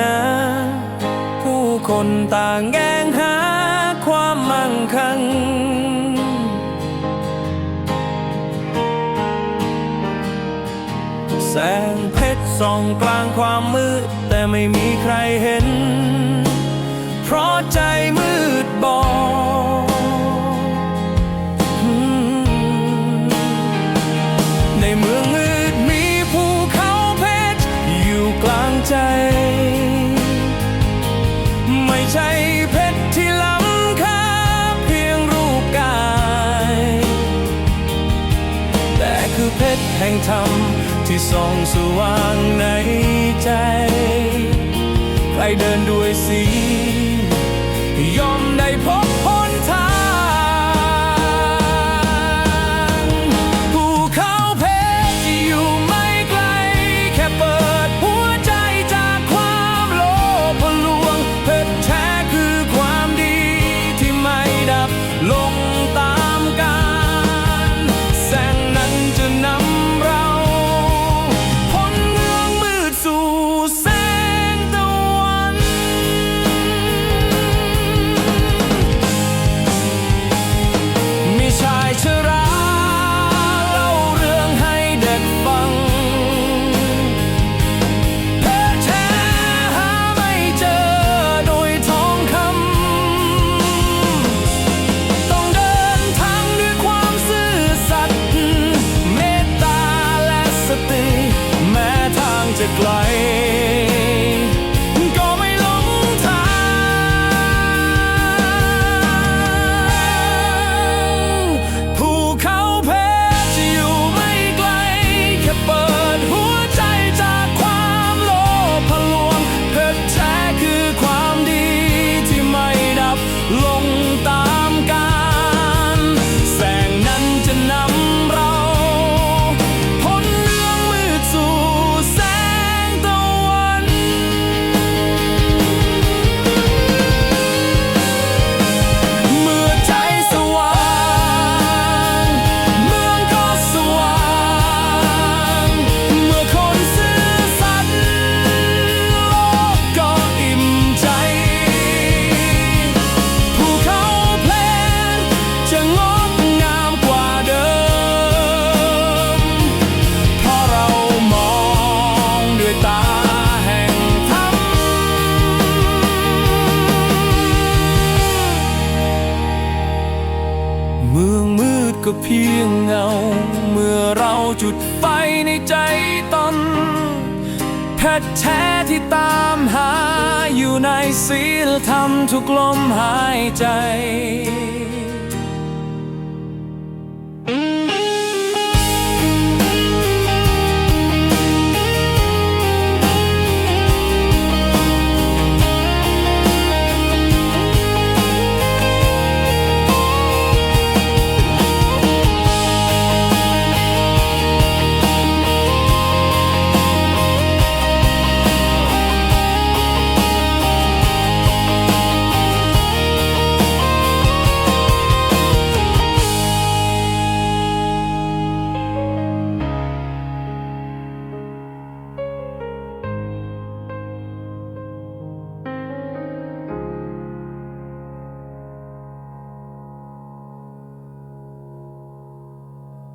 นา ผู้คนต่างแย่งหาความมั่งคั่ง แสงเพชรส่องกลางความมืด แต่ไม่มีใครเห็น ใช่เพชรที่ล้ำค่าเพียงรูปกาย แต่คือเพชรแห่งธรรมที่ส่องสว่างในใจ ใครเดินด้วยสี จะไกล เมืองมืดก็เพียงเงา เมื่อเราจุดไฟในใจตนเพชรแท้ที่ตามหาอยู่ในศีลธรรมทุกลมหายใจ